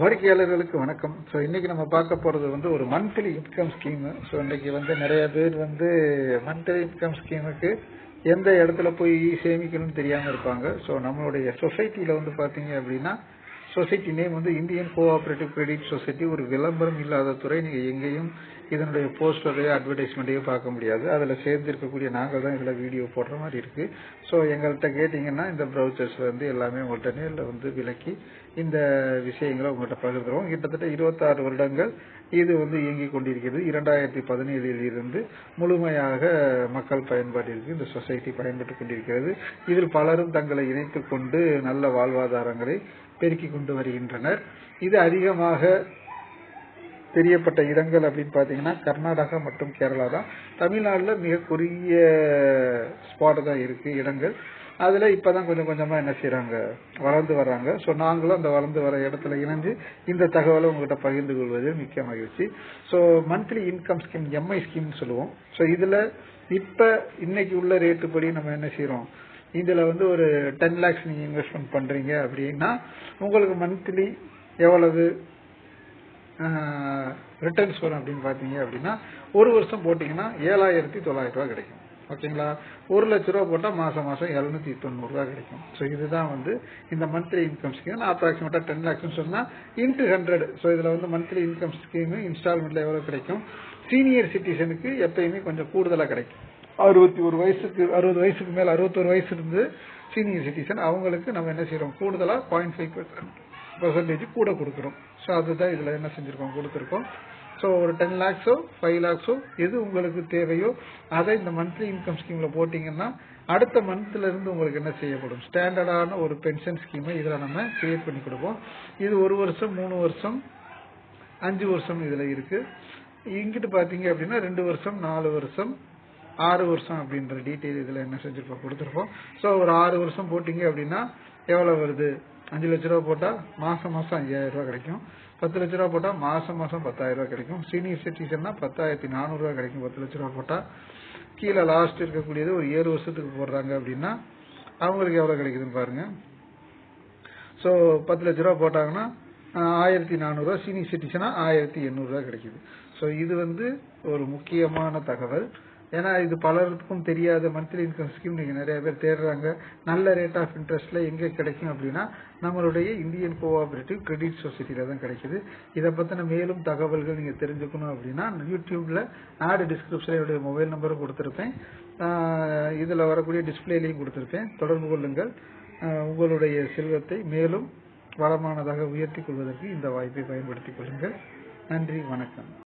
வாடிக்கையாளர்களுக்கு வணக்கம். ஸோ இன்னைக்கு நம்ம பார்க்க போறது வந்து ஒரு மந்த்லி இன்கம் ஸ்கீமு ஸோ இன்னைக்கு வந்து நிறைய பேர் வந்து மந்த்லி இன்கம் ஸ்கீமுக்கு எந்த இடத்துல போய் சேமிக்கணும்னு தெரியாம இருப்பாங்க. ஸோ நம்மளுடைய சொசைட்டில வந்து பாத்தீங்க அப்படின்னா சொசைட்டி நேம் வந்து இந்தியன் கோஆபரேட்டிவ் கிரெடிட் சொசைட்டி ஒரு விளம்பரம் இல்லாத துறை. நீங்கள் எங்கேயும் இதனுடைய போஸ்டரையோ அட்வர்டைஸ்மெண்ட்டையோ பார்க்க முடியாது. அதில் சேர்ந்து இருக்கக்கூடிய நாங்கள் தான் இதில் வீடியோ போடுற மாதிரி இருக்குது ஸோ எங்கள்கிட்ட கேட்டிங்கன்னா இந்த ப்ரௌச்சர்ஸ்ல வந்து எல்லாமே உங்கள்கிட்ட நேரில் வந்து விலக்கி இந்த விஷயங்களை உங்கள்கிட்ட பகிர்ந்துருவோம். கிட்டத்தட்ட இருபத்தாறு வருடங்கள் இது வந்து இயங்கிக் கொண்டிருக்கிறது. இரண்டாயிரத்தி பதினேழில் இருந்து முழுமையாக மக்கள் பயன்பாட்டிற்கு இந்த சொசைட்டி பயன்பட்டு கொண்டிருக்கிறது. இதில் பலரும் தங்களை இணைத்துக் கொண்டு நல்ல வாழ்வாதாரங்களை பெருக்கி கொண்டு வருகின்றனர். இது அதிகமாக தெரியப்பட்ட இடங்கள் அப்படின்னு பார்த்தீங்கன்னா கர்நாடகா மற்றும் கேரளா தான். தமிழ்நாட்டில் மிக குறுகிய ஸ்பாட் தான் இருக்கு இடங்கள். அதுல இப்பதான் கொஞ்சம் கொஞ்சமா என்ன செய்யறாங்க வளர்ந்து வர்றாங்க. ஸோ நாங்களும் அந்த வளர்ந்து வர இடத்துல இணைஞ்சு இந்த தகவலை உங்ககிட்ட பகிர்ந்து கொள்வது மிக்க மகிழ்ச்சி. So monthly income scheme M I ஸ்கீம்னு சொல்லுவோம். ஸோ இதில் இப்போ இன்னைக்கு உள்ள ரேட்டு படி நம்ம என்ன செய்யறோம் இதுல வந்து ஒரு டென் லேக்ஸ் நீங்க இன்வெஸ்ட்மெண்ட் பண்றீங்க அப்படின்னா உங்களுக்கு மந்த்லி எவ்வளவு ரிட்டர்ன்ஸ் வரும் அப்படின்னு பாத்தீங்க அப்படின்னா ஒரு வருஷம் போட்டீங்கன்னா ஏழாயிரத்தி தொள்ளாயிரம் ரூபாய் கிடைக்கும். ஓகேங்களா? ஒரு லட்ச ரூபா போட்டா மாசம் மாசம் எழுநூத்தி தொண்ணூறு ரூபாய் கிடைக்கும். ஸோ இதுதான் வந்து இந்த மந்த்லி இன்கம் ஸ்கீம் அப்ராக்சிமேட்டா டென் லேக்ஸ் சொன்னா இன்ட்டு ஹண்ட்ரட் ஸோ இதுல வந்து மந்த்லி இன்கம் ஸ்கீம் இன்ஸ்டால்மெண்ட்ல எவ்வளவு கிடைக்கும்? சீனியர் சிட்டிசனுக்கு எப்பயுமே கொஞ்சம் கூடுதலா கிடைக்கும். அறுபத்தி ஒரு வயசுக்கு அறுபது வயசுக்கு மேல அறுபத்தொரு வயசு இருந்து சீனியர் சிட்டிசன் அவங்களுக்கு நம்ம என்ன செய்யறோம் கூடுதலா பாயிண்ட் ஃபைவ் பர்சன்டேஜ் கூட கொடுக்குறோம். ஸோ அதுதான் இதுல என்ன செஞ்சிருக்கோம்? கொடுத்துருக்கோம். ஸோ ஒரு டென் லேக்ஸோ ஃபைவ் லேக்ஸோ எது உங்களுக்கு தேவையோ அதை இந்த மந்த்லி இன்கம் ஸ்கீம்ல போட்டீங்கன்னா அடுத்த மந்த்ல இருந்து உங்களுக்கு என்ன செய்யப்படும்? ஸ்டாண்டர்டான ஒரு பென்ஷன் ஸ்கீமை இதில் நம்ம கிரியேட் பண்ணி கொடுப்போம். இது ஒரு வருஷம் மூணு வருஷம் அஞ்சு வருஷம் இதுல இருக்கு. இங்கிட்டு பாத்தீங்க அப்படின்னா ரெண்டு வருஷம் நாலு வருஷம் ஆறு வருஷம் அப்படின்ற டீட்டெயில் இதுல என்ன செஞ்சிருப்போம் கொடுத்துருப்போம். ஸோ ஒரு ஆறு வருஷம் போட்டீங்க அப்படின்னா எவ்வளவு வருது? அஞ்சு லட்ச ரூபா போட்டா மாசம் மாசம் ஐயாயிரம் ரூபாய் கிடைக்கும். பத்து லட்ச ரூபா போட்டா மாசம் மாசம் பத்தாயிரம் ரூபாய் கிடைக்கும். சீனியர் சிட்டிசன்னா பத்தாயிரத்தி நானூறு கிடைக்கும் பத்து லட்ச ரூபா போட்டால் கீழே லாஸ்ட் இருக்கக்கூடியது ஒரு ஏழு வருஷத்துக்கு போடுறாங்க அப்படின்னா அவங்களுக்கு எவ்வளவு கிடைக்குதுன்னு பாருங்க. ஸோ பத்து லட்ச ரூபா போட்டாங்கன்னா ஆயிரத்தி நானூறுரூவா சீனியர் சிட்டிசனா ஆயிரத்தி எண்ணூறுரூவா கிடைக்குது. ஸோ இது வந்து ஒரு முக்கியமான தகவல். ஏன்னா இது பலருக்கும் தெரியாத. மந்த்லி இன்கம் ஸ்கீம் நீங்க நிறைய பேர் தேடுறாங்க. நல்ல ரேட் ஆஃப் இன்ட்ரெஸ்ட்ல எங்க கிடைக்கும் அப்படின்னா நம்மளுடைய இந்தியன் கோஆபரேட்டிவ் கிரெடிட் சொசைட்டில தான் கிடைக்குது. இதை பத்தின மேலும் தகவல்கள் நீங்க தெரிஞ்சுக்கணும் அப்படின்னா யூடியூப்ல ஆடு டிஸ்கிரிப்ஷன்ல என்னுடைய மொபைல் நம்பரும் கொடுத்திருப்பேன். இதுல வரக்கூடிய டிஸ்பிளேலையும் கொடுத்திருப்பேன். தொடர்பு கொள்ளுங்கள். உங்களுடைய செல்வத்தை மேலும் வளமானதாக உயர்த்தி கொள்வதற்கு இந்த வாய்ப்பை பயன்படுத்திக் கொள்ளுங்கள். நன்றி. வணக்கம்.